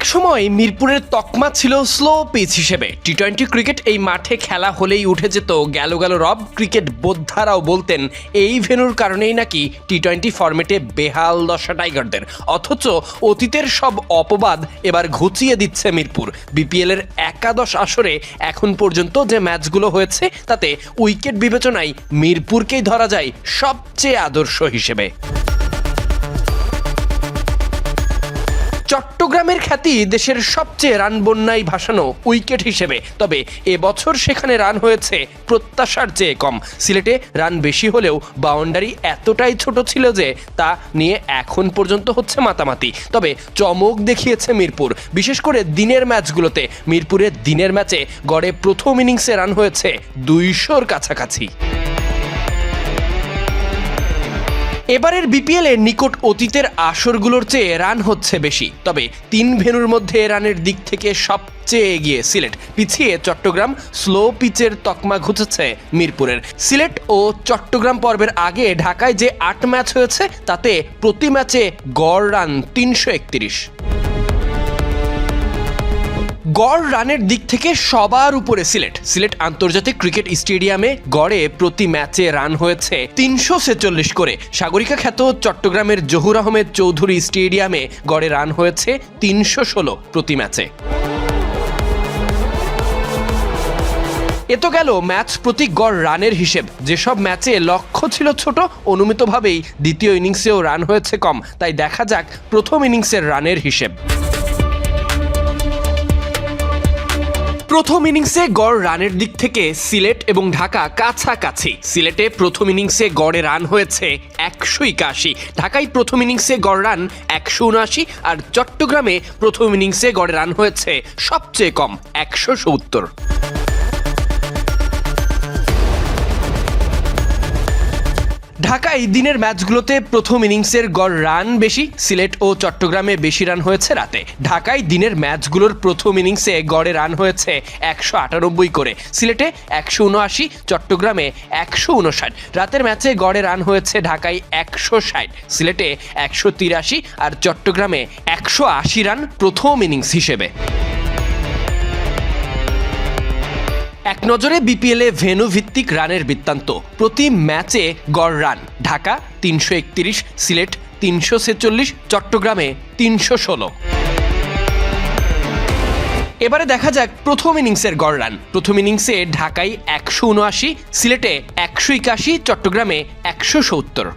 একসময় মিরপুরের তকমা ছিল স্লো পিচ হিসেবে। টি টোয়েন্টি ক্রিকেট এই মাঠে খেলা হলেই উঠে যেত। গেল গেল রব ক্রিকেট বোদ্ধারাও বলতেন, এই ভেনুর কারণেই নাকি টি টোয়েন্টি ফরম্যাটে বেহাল দশা টাইগারদের অথচ অতীতের সব অপবাদ এবার ঘুচিয়ে দিচ্ছে মিরপুর। বিপিএল এর একাদশ আসরে এখন পর্যন্ত যে ম্যাচগুলো হয়েছে, তাতে উইকেট বিবেচনায় মিরপুরকেই ধরা যায় সবচেয়ে আদর্শ হিসেবে। চট্টগ্রামের খ্যাতি দেশের সবচেয়ে রান বন্যায় ভাসানো উইকেট হিসেবে। তবে এবছর সেখানে রান হয়েছে প্রত্যাশার চেয়ে কম। সিলেটে রান বেশি হলেও বাউন্ডারি এতটাই ছোট ছিল যে তা নিয়ে এখন পর্যন্ত হচ্ছে মাতামাতি। তবে চমক দেখিয়েছে মিরপুর। বিশেষ করে দিনের ম্যাচগুলোতে মিরপুরের দিনের ম্যাচে গড়ে প্রথম ইনিংসে রান হয়েছে দুইশোর কাছাকাছি। এবারের বিপিএল নিকট অতীতের আসরগুলোর চেয়ে রান হচ্ছে বেশি। তবে তিন ভেনুর মধ্যে রানের দিক থেকে সবচেয়ে এগিয়ে সিলেট। পিছিয়ে চট্টগ্রাম স্লো পিচের তকমা ঘুচেছে মিরপুরের। সিলেট ও চট্টগ্রাম পর্বের আগে ঢাকায় যে আট ম্যাচ হয়েছে, তাতে প্রতি ম্যাচে গড় রান তিনশো একত্রিশ। গড় রানের দিক থেকে সবার উপরে সিলেট। সিলেট আন্তর্জাতিক ক্রিকেট স্টেডিয়ামে গড়ে প্রতি ম্যাচে রান হয়েছে তিনশো ছেচল্লিশ করে। সাগরিকা খ্যাত চট্টগ্রামের জহুর আহমেদ চৌধুরী স্টেডিয়ামে গড়ে রান হয়েছে তিনশো ষোলো প্রতি ম্যাচে। এ তো গেল ম্যাচ প্রতি গড় রানের হিসেব। যেসব ম্যাচে লক্ষ্য ছিল ছোট, অনুমিতভাবেই দ্বিতীয় ইনিংসেও রান হয়েছে কম। তাই দেখা যাক প্রথম ইনিংসের রানের হিসেব। প্রথম ইনিংসে গড় রানের দিক থেকে সিলেট এবং ঢাকা কাছাকাছি। সিলেটে প্রথম ইনিংসে গড়ে রান হয়েছে একশো একাশি। ঢাকায় প্রথম ইনিংসে গড় রান একশো উনআশি আর চট্টগ্রামে প্রথম ইনিংসে গড়ে রান হয়েছে সবচেয়ে কম একশো সত্তর। ঢাকায় দিনের ম্যাচগুলোতে প্রথম ইনিংসের গড় রান বেশি, সিলেট ও চট্টগ্রামে বেশি রান হয়েছে রাতে। ঢাকায় দিনের ম্যাচগুলোর প্রথম ইনিংসে গড়ে রান হয়েছে একশো আটানব্বই করে। সিলেটে একশো উনআশি, চট্টগ্রামে একশো উনষাট। রাতের ম্যাচে গড়ে রান হয়েছে ঢাকায় একশো ষাট, সিলেটে একশো তিরাশি আর চট্টগ্রামে একশো আশি রান প্রথম ইনিংস হিসেবে। এক নজরে বিপিএলে ভেনু ভিত্তিক রানের বৃত্তান্ত। প্রতি ম্যাচে গড় রান। ঢাকা, তিনশো একত্রিশ, সিলেট, তিনশো ছেচল্লিশ, চট্টগ্রামে তিনশো ষোলো। এবারে দেখা যাক প্রথম ইনিংসের গড় রান। প্রথম ইনিংসে ঢাকায় একশো উনআশি, সিলেটে একশো একাশি, চট্টগ্রামে একশো সত্তর।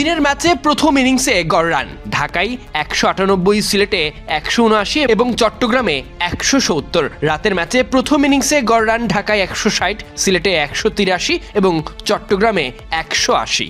দিনের ম্যাচে প্রথম ইনিংসে গড় রান। ঢাকায় একশো আটানব্বই সিলেটে একশো উনআশি এবং চট্টগ্রামে একশো সত্তর। রাতের ম্যাচে প্রথম ইনিংসে গড় রান ঢাকায় একশো ষাট, সিলেটে একশো তিরাশি এবং চট্টগ্রামে একশো আশি।